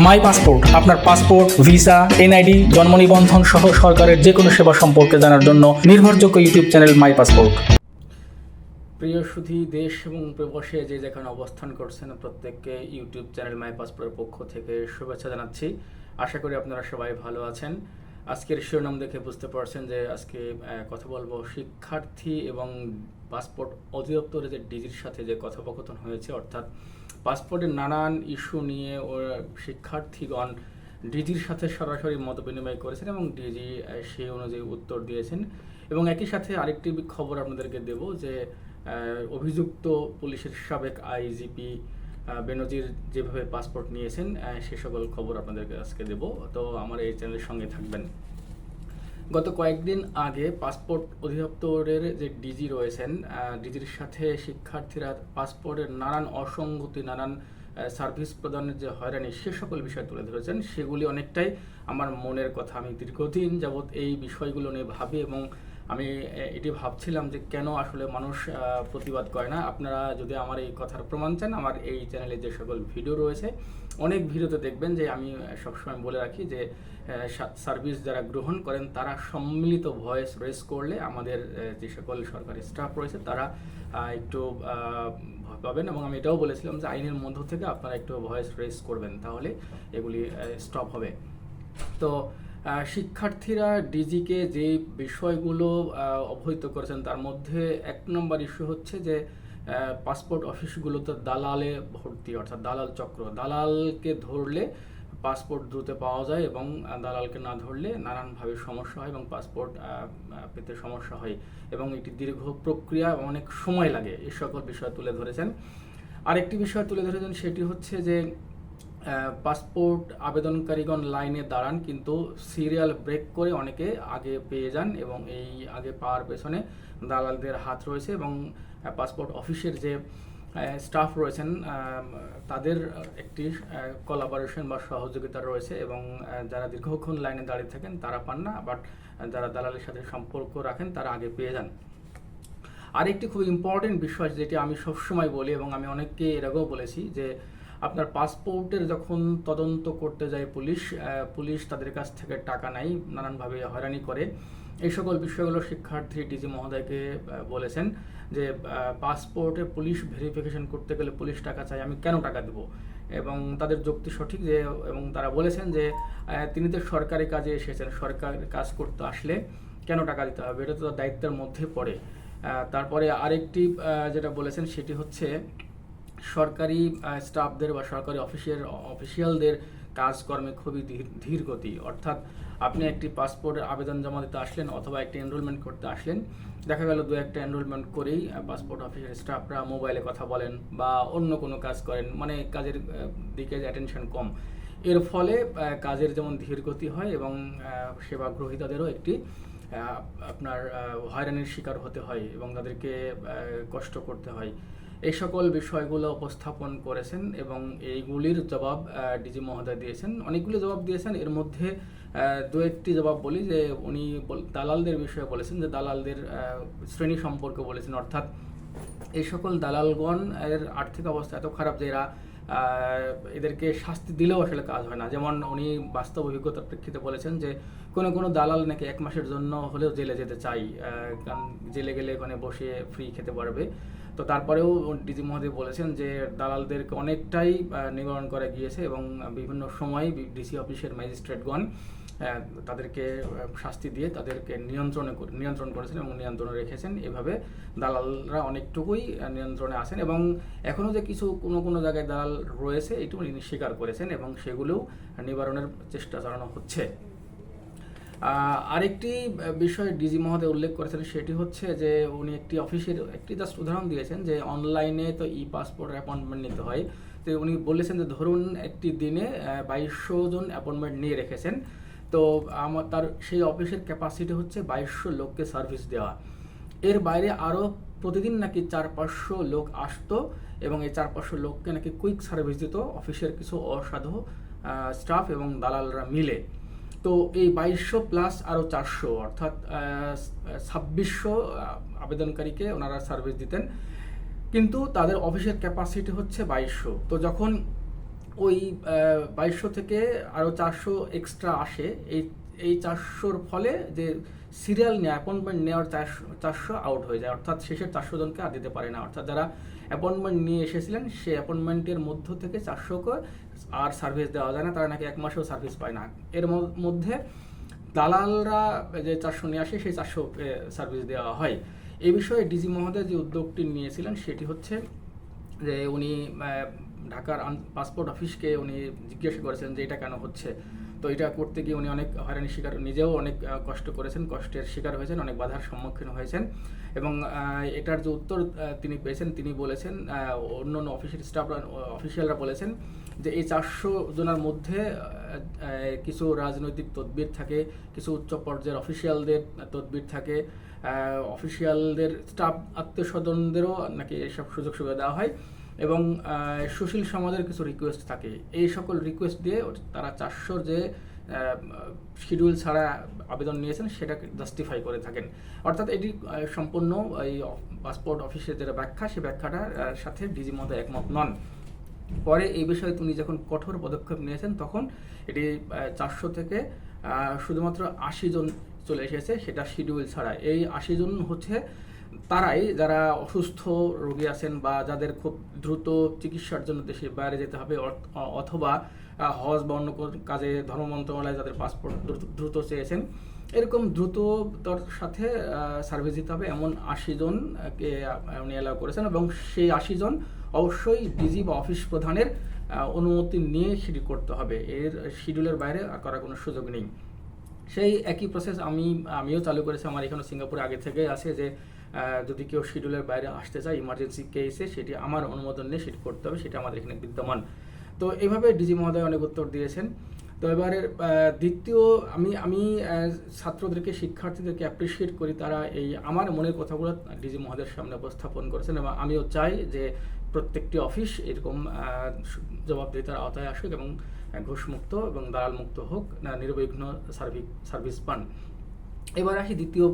মাই passport, আপনার passport, visa, NID, জন্ম নিবন্ধন সহ সরকারের যে কোনো সেবা সম্পর্কে জানার জন্য নির্ভরযোগ্য ইউটিউব চ্যানেল মাই পাসপোর্ট। প্রিয় সুধী, দেশ এবং প্রবাসে যে যেখানে অবস্থান করছেন প্রত্যেককে ইউটিউব চ্যানেল মাই পাসপোর্টের পক্ষ থেকে শুভেচ্ছা জানাচ্ছি। আশা করি আপনারা সবাই ভালো আছেন। আজকের শিরোনাম দেখে বুঝতে পারছেন যে আজকে কথা বলব শিক্ষার্থী এবং পাসপোর্ট অধিদপ্তরের যে ডিজির সাথে যে কথোপকথন হয়েছে, অর্থাৎ পাসপোর্টের নানান ইস্যু নিয়ে ওরা শিক্ষার্থীগণ ডিজির সাথে সরাসরি মত বিনিময় করেছেন এবং ডিজি সেই অনুযায়ী উত্তর দিয়েছেন। এবং একই সাথে আরেকটি খবর আপনাদেরকে দেব যে অভিযুক্ত পুলিশের সাবেক আইজিপি বেনজির যেভাবে পাসপোর্ট নিয়েছেন সে সকল খবর আপনাদেরকে আজকে দেব। তো আমার এই চ্যানেলের সঙ্গে থাকবেন। গত কয়েকদিন আগে পাসপোর্ট অধিদপ্তরের যে ডিজি রয়েছেন ডিজির সাথে শিক্ষার্থীরা পাসপোর্টের নানান অসঙ্গতি, নানান সার্ভিস প্রদানের যে হয়রানি, সে সকল বিষয় তুলে ধরেছেন। সেগুলি অনেকটাই আমার মনের কথা। আমি দীর্ঘদিন যাবৎ এই বিষয়গুলো নিয়ে ভাবি এবং আমি এটি ভাবছিলাম যে কেন আসলে মানুষ প্রতিবাদ করে না। আপনারা যদি আমার এই কথার প্রমাণ চান, আমার এই চ্যানেলে যে সকল ভিডিও রয়েছে অনেক ভিডিওতে দেখবেন যে আমি সবসময় বলে রাখি যে সার্ভিস যারা গ্রহণ করেন, তারা সম্মিলিত ভয়েস রেস করলে আমাদের যে সকল সরকারি স্টাফ রয়েছে, তারা একটু ভয় পাবেন। এবং আমি এটাও বলেছিলাম যে, আইনের মধ্য থেকে আপনারা একটু ভয়েস রেস করবেন, তাহলে এগুলি স্টপ হবে। তো শিক্ষার্থীরা ডিজিকে যে বিষয়গুলো অবহিত করেছেন, তার মধ্যে এক নম্বর ইস্যু হচ্ছে যে পাসপোর্ট অফিসগুলোতে দালালে ভর্তি, অর্থাৎ দালাল চক্র। দালালকে ধরলে পাসপোর্ট দ্রুত পাওয়া যায় এবং দালালকে না ধরলে নানানভাবে সমস্যা হয় এবং পাসপোর্ট পেতে সমস্যা হয় এবং এটি দীর্ঘ প্রক্রিয়া অনেক সময় লাগে। এই সকল বিষয় তুলে ধরেছেন। আরেকটি বিষয় তুলে ধরেছেন সেটি হচ্ছে যে পাসপোর্ট আবেদনকারীগণ লাইনে দাঁড়ান, কিন্তু সিরিয়াল ব্রেক করে অনেকে আগে পেয়ে যান এবং এই আগে পাওয়ার পেছনে দালালদের হাত রয়েছে এবং পাসপোর্ট অফিসের যে স্টাফ রয়েছেন তাদের একটি কোলাবোরেশন বা সহযোগিতা রয়েছে এবং যারা দীর্ঘক্ষণ লাইনে দাঁড়িয়ে থাকেন তারা পান না বাট যারা দালালের সাথে সম্পর্ক রাখেন তারা আগে পেয়ে যান। আরেকটি খুব ইম্পর্টেন্ট বিষয় যেটি আমি সবসময় বলি এবং আমি অনেককে এর আগেও বলেছি যে আপনার পাসপোর্টের যখন তদন্ত করতে যায় পুলিশ পুলিশ তাদের কাছ থেকে টাকা নেয়, নানানভাবে হয়রানি করে। এই সকল বিষয়গুলো শিক্ষার্থী ডিজি মহোদয়কে বলেছেন যে পাসপোর্টে পুলিশ ভেরিফিকেশন করতে গেলে পুলিশ টাকা চাই আমি কেন টাকা দেবো? এবং তাদের যুক্তি সঠিক যে, এবং তারা বলেছেন যে তিনি তো সরকারি কাজে এসেছেন, সরকার কাজ করতে আসলে কেন টাকা দিতে হবে? এটা তো দায়িত্বের মধ্যে পড়ে। তারপরে আরেকটি যেটা বলেছেন সেটি হচ্ছে সরকারি স্টাফদের বা সরকারি অফিসের অফিসিয়ালদের কাজকর্মে খুবই ধীর গতি। অর্থাৎ আপনি একটি পাসপোর্টের আবেদন জমা দিতে আসলেন অথবা একটি এনরোলমেন্ট করতে আসলেন, দেখা গেল দু একটা এনরোলমেন্ট করেই পাসপোর্ট অফিসের স্টাফরা মোবাইলে কথা বলেন বা অন্য কোনো কাজ করেন মানে কাজের দিকে অ্যাটেনশন কম। এর ফলে কাজের যেমন ধীর গতি হয় এবং সেবা গ্রহীতাদেরও একটি আপনার হয়রানির শিকার হতে হয় এবং তাদেরকে কষ্ট করতে হয়। এই সকল বিষয়গুলো উপস্থাপন করেছেন এবং এইগুলির জবাব ডিজি মহোদয় দিয়েছেন। অনেকগুলি জবাব দিয়েছেন। এর মধ্যে দু একটি জবাব বলি যে উনি দালালদের বিষয়ে বলেছেন যে দালালদের শ্রেণি সম্পর্কে বলেছেন। অর্থাৎ এই সকল দালালগণ এর আর্থিক অবস্থা এত খারাপ যে এরা এদেরকে শাস্তি দিলেও আসলে কাজ হয় না। যেমন উনি বাস্তব অভিজ্ঞতার প্রেক্ষিতে বলেছেন যে কোনো কোনো দালাল নাকি এক মাসের জন্য হলেও জেলে যেতে চাই কারণ জেলে গেলে ওখানে বসে ফ্রি খেতে পারবে। তো তারপরেও ডিজি মহোদয় বলেছেন যে দালালদেরকে অনেকটাই নিবারণ করা গিয়েছে এবং বিভিন্ন সময় ডিসি অফিসের ম্যাজিস্ট্রেটগণ তাদেরকে শাস্তি দিয়ে তাদেরকে নিয়ন্ত্রণে নিয়ন্ত্রণ করেছেন এবং নিয়ন্ত্রণে রেখেছেন। এভাবে দালালরা অনেকটুকুই নিয়ন্ত্রণে আছেন এবং এখনও যে কিছু কোনো কোনো জায়গায় দালাল রয়েছে এটুকু স্বীকার করেছেন এবং সেগুলোও নিবারণের চেষ্টা চালানো হচ্ছে। আরেকটি বিষয় ডিজি মহোদয় উল্লেখ করেছেন, সেটি হচ্ছে যে উনি একটি অফিসের, একটি জাস্ট উদাহরণ দিয়েছেন যে অনলাইনে তো ই পাসপোর্ট অ্যাপয়েন্টমেন্ট নিতে হয়। তো উনি বলেছেন যে ধরুন একটি দিনে বাইশশো জন অ্যাপয়েন্টমেন্ট নিয়ে রেখেছেন। তো আমার, তার সেই অফিসের ক্যাপাসিটি হচ্ছে বাইশশো লোককে সার্ভিস দেওয়া। এর বাইরে আরও প্রতিদিন নাকি চার পাঁচশো লোক আসতো এবং এই চার পাঁচশো লোককে নাকি কুইক সার্ভিস দিত অফিসের কিছু অসাধু স্টাফ এবং দালালরা মিলে। তো এই বাইশশো প্লাস আরও চারশো, অর্থাৎ ছাব্বিশশো আবেদনকারীকে ওনারা সার্ভিস দিতেন। কিন্তু তাদের অফিসের ক্যাপাসিটি হচ্ছে বাইশশো। তো যখন ওই বাইশশো থেকে আরও চারশো এক্সট্রা আসে, এই এই চারশোর ফলে যে সিরিয়াল নেওয়া অ্যাপয়েন্টমেন্ট নেওয়ার চারশো চারশো আউট হয়ে যায়। অর্থাৎ শেষের চারশো জনকে আর দিতে পারে না। অর্থাৎ যারা অ্যাপয়েন্টমেন্ট নিয়ে এসেছিলেন, সে অ্যাপয়েন্টমেন্টের মধ্য থেকে চারশোকে আর সার্ভিস দেওয়া যায় না, তারা নাকি এক মাসেও সার্ভিস পায় না। এর মধ্যে দালালরা যে চারশো নিয়ে আসে, সেই চারশো সার্ভিস দেওয়া হয়। এ বিষয়ে ডিজি মহোদয় যে উদ্যোগটি নিয়েছিলেন, সেটি হচ্ছে যে উনি ঢাকার পাসপোর্ট অফিসকে উনি জিজ্ঞাসা করেছেন যে এটা কেন হচ্ছে। তো এটা করতে গিয়ে উনি অনেক হয়রানি শিকার, নিজেও অনেক কষ্ট করেছেন, কষ্টের শিকার হয়েছেন, অনেক বাধার সম্মুখীন হয়েছেন। এবং এটার যে উত্তর তিনি পেয়েছেন, তিনি বলেছেন অন্য অন্য অফিসের স্টাফরা অফিসিয়ালরা বলেছেন যে এই চারশো জনের মধ্যে কিছু রাজনৈতিক তদবির থাকে, কিছু উচ্চ পর্যায়ের অফিসিয়ালদের তদবির থাকে অফিসিয়ালদের স্টাফ আত্মীয় স্বজনদেরও নাকি এসব সুযোগ সুবিধা দেওয়া হয়। এবং সুশীল সমাজের কিছু রিকোয়েস্ট থাকে। এই সকল রিকোয়েস্ট দিয়ে তারা চারশোর যে শিডিউল ছাড়া আবেদন নিয়েছেন, সেটাকে জাস্টিফাই করে থাকেন। অর্থাৎ এটি সম্পূর্ণ এই পাসপোর্ট অফিসের যেটা ব্যাখ্যা সেই ব্যাখ্যাটার সাথে ডিজি মহোদয় একমত নন। পরে এই বিষয়ে তিনি যখন কঠোর পদক্ষেপ নিয়েছেন, তখন এটি চারশো থেকে শুধুমাত্র আশি জন চলে এসেছে, সেটা শিডিউল ছাড়া। এই আশি জন হচ্ছে তারাই যারা অসুস্থ রোগী আছেন বা যাদের খুব দ্রুত চিকিৎসার জন্য দেশের বাইরে যেতে হবে অথবা হজ বা অন্য কাজে ধর্ম মন্ত্রণালয়ে যাদের পাসপোর্ট দ্রুত- চেয়েছেন, এরকম দ্রুততর সাথে সার্ভিস দিতে হবে। এমন আশি জনকে উনি অ্যালাউ করেছেন এবং সেই আশি জন অবশ্যই ডিজি বা অফিস প্রধানের অনুমতি নিয়ে সেটি করতে হবে। এর শিডিউলের বাইরে করার কোনো সুযোগ নেই। সেই একই প্রসেস আমি, আমিও চালু করেছি। আমার এখানে সিঙ্গাপুরে আগে থেকে আছে যে যদি কেউ শিডিউলের বাইরে আসতে চায় ইমার্জেন্সি কেসে সেটি আমার অনুমোদন নিয়ে সেটি করতে হবে, সেটা আমাদের এখানে বিদ্যমান। তো এইভাবে ডিজি মহোদয় অনেক উত্তর দিয়েছেন। তো এবারে দ্বিতীয়, আমি আমি ছাত্রদেরকে, শিক্ষার্থীদেরকে অ্যাপ্রিসিয়েট করি তারা এই আমার মনের কথাগুলো ডিজি মহোদয়ের সামনে উপস্থাপন করেছেন এবং আমিও চাই যে প্রত্যেকটি অফিস এরকম জবাবদিহিতার আওতায় আসুক এবং ঘুষমুক্ত এবং দালাল মুক্ত হোক নির্বিঘ্ন সার্ভিস সার্ভিস পান। এবার আসি দ্বিতীয়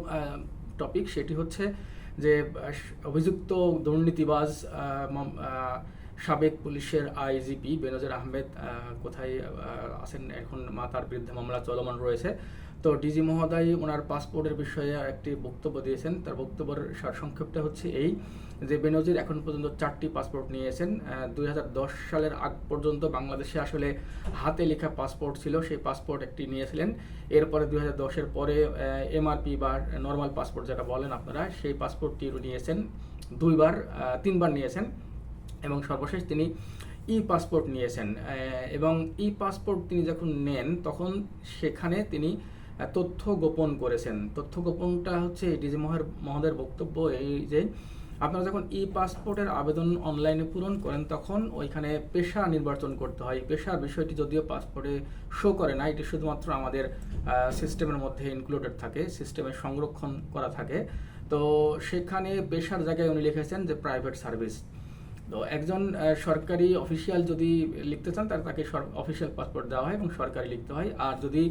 টপিক সেটি হচ্ছে যে অভিযুক্ত দুর্নীতিবাজ সাবেক পুলিশের আইজিপি বেনজের আহমেদ আহ, কোথায় আছেন? এখন মা তার বিরুদ্ধে মামলা চলমান রয়েছে। তো ডিজি মহোদয় ওনার পাসপোর্টের বিষয়ে একটি বক্তব্য দিয়েছেন। তার বক্তব্যের সারসংক্ষেপটা হচ্ছে এই যে বেনজির এখন পর্যন্ত চারটি পাসপোর্ট নিয়েছেন। দুই হাজার দশ সালের আগ পর্যন্ত বাংলাদেশে আসলে হাতে লেখা পাসপোর্ট ছিল, সেই পাসপোর্ট একটি নিয়েছিলেন। এরপরে দুই হাজার পরে এমআরপি বা নর্মাল পাসপোর্ট যেটা বলেন আপনারা, সেই পাসপোর্টটি নিয়েছেন। দুইবার তিনবার নিয়েছেন এবং সর্বশেষ তিনি ই পাসপোর্ট নিয়েছেন এবং ই পাসপোর্ট তিনি যখন নেন, তখন সেখানে তিনি তথ্য গোপন করেছেন। তথ্য গোপনটা হচ্ছে ডিজি মহার মহোদয়ের বক্তব্য এই যে, আপনারা যখন ই পাসপোর্টের আবেদন অনলাইনে পূরণ করেন, তখন ওইখানে পেশা নির্বাচন করতে হয়। পেশার বিষয়টি যদিও পাসপোর্টে শো করে না, এটি শুধুমাত্র আমাদের সিস্টেমের মধ্যে ইনক্লুডেড থাকে সিস্টেমে সংরক্ষণ করা থাকে। তো সেখানে পেশার জায়গায় উনি লিখেছেন যে প্রাইভেট সার্ভিস তো একজন সরকারি অফিসিয়াল যদি লিখতে চান, তার তাকে অফিসিয়াল পাসপোর্ট দেওয়া হয় এবং সরকারি লিখতে হয়। আর যদি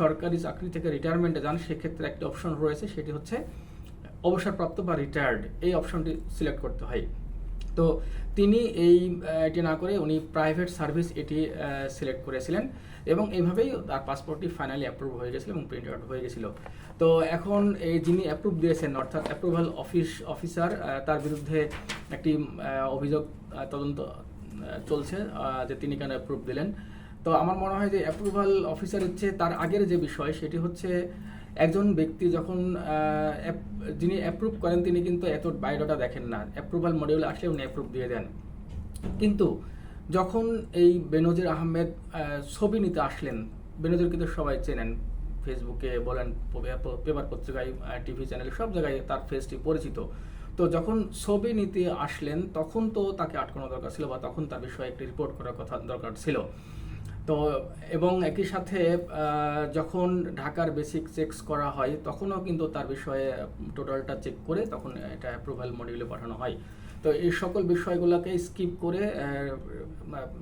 সরকারি চাকরি থেকে রিটায়ারমেন্টে যান, সেক্ষেত্রে একটি অপশন রয়েছে, সেটি হচ্ছে অবসরপ্রাপ্ত বা রিটায়ার্ড এই অপশনটি সিলেক্ট করতে হয়। তো তিনি এই এটি না করে উনি প্রাইভেট সার্ভিস এটি সিলেক্ট করেছিলেন এবং এইভাবেই তার পাসপোর্টটি ফাইনালি অ্যাপ্রুভ হয়ে গেছিল এবং প্রিন্ট আউট হয়ে গেছিল। তো এখন এই যিনি অ্যাপ্রুভ দিয়েছেন, অর্থাৎ অ্যাপ্রুভাল অফিস অফিসার তার বিরুদ্ধে একটি অভিযোগ তদন্ত চলছে যে তিনি কেন অ্যাপ্রুভ দিলেন। তো আমার মনে হয় যে অ্যাপ্রুভাল অফিসার হচ্ছে তার আগের যে বিষয় সেটি হচ্ছে একজন ব্যক্তি যখন যিনি অ্যাপ্রুভ করেন, তিনি কিন্তু এত বায়োডাটা দেখেন না। অ্যাপ্রুভাল মডিউলে আসলে উনি অ্যাপ্রুভ দিয়ে দেন। কিন্তু যখন এই বেনজির আহমেদ ছবি নিতে আসলেন, বেনজির কিন্তু সবাই চেনেন। ফেসবুকে বলেন পেপার পত্রিকায় টিভি চ্যানেলে সব জায়গায় তার ফেসটি পরিচিত। তো যখন ছবি নিতে আসলেন, তখন তো তাকে আটকানো দরকার ছিল বা তখন তার বিষয়ে একটি রিপোর্ট করার কথা দরকার ছিল। তো এবং একই সাথে যখন ঢাকার বেসিক চেকস করা হয়, তখনও কিন্তু তার বিষয়ে টোটালটা চেক করে তখন এটা অ্যাপ্রুভাল মডিউলে পাঠানো হয়। তো এই সকল বিষয়গুলোকে স্কিপ করে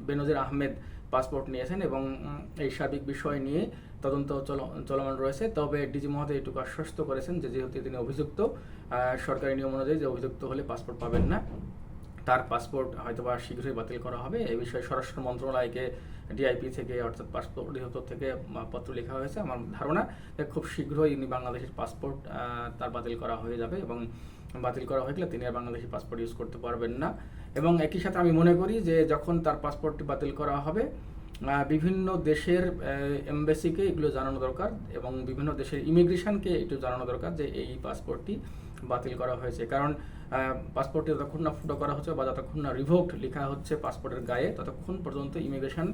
বেনজির আহমেদ পাসপোর্ট নিয়েছেন এবং এই সার্বিক বিষয় নিয়ে তদন্ত চল- চলমান রয়েছে। তবে ডিজি মহোদয় এটুকু আশ্বস্ত করেছেন যে, যেহেতু তিনি অভিযুক্ত সরকারি নিয়ম অনুযায়ী যে অভিযুক্ত হলে পাসপোর্ট পাবেন না। তার পাসপোর্ট হয়তো বা শীঘ্রই বাতিল করা হবে। এই বিষয়ে স্বরাষ্ট্র মন্ত্রণালয়কে ডিআইপি থেকে অর্থাৎ পাসপোর্ট অধিদপ্তর থেকে পত্র লেখা হয়েছে। আমার ধারণা খুব শীঘ্রই ইনি বাংলাদেশের পাসপোর্ট তার বাতিল করা হয়ে যাবে এবং বাতিল করা হয়ে গেলে তিনি আর বাংলাদেশের পাসপোর্ট ইউজ করতে পারবেন না। এবং একই সাথে আমি মনে করি যে যখন তার পাসপোর্টটি বাতিল করা হবে বিভিন্ন দেশের এমবেসিকে এগুলো জানানো দরকার এবং বিভিন্ন দেশের ইমিগ্রেশনকে একটু জানানো দরকার যে এই পাসপোর্টটি বাতিল করা হয়েছে। কারণ পাসপোর্টটি যতক্ষণ না ফুটো করা হচ্ছে বা যতক্ষণ না রিভোক্ট লেখা হচ্ছে পাসপোর্টের গায়ে, ততক্ষণ পর্যন্ত ইমিগ্রেশন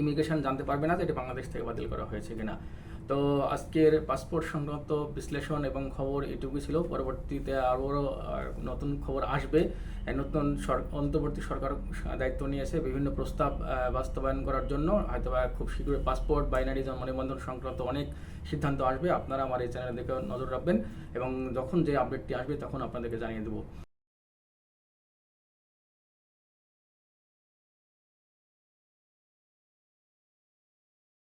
ইমিগ্রেশন জানতে পারবে না যে এটা বাংলাদেশ থেকে বাতিল করা হয়েছে কিনা। তো আজকের পাসপোর্ট সংক্রান্ত বিশ্লেষণ এবং খবর এটুকুই ছিল। পরবর্তীতে আরও নতুন খবর আসবে। নতুন অন্তর্বর্তী সরকার দায়িত্ব নিয়েছে বিভিন্ন প্রস্তাব বাস্তবায়ন করার জন্য। হয়তো বা খুব শীঘ্রই পাসপোর্ট বাইনারি জন্ম নিবন্ধন সংক্রান্ত অনেক সিদ্ধান্ত আসবে। আপনারা আমার এই চ্যানেলের দিকে নজর রাখবেন এবং যখন যে আপডেটটি আসবে তখন আপনাদেরকে জানিয়ে দেবো।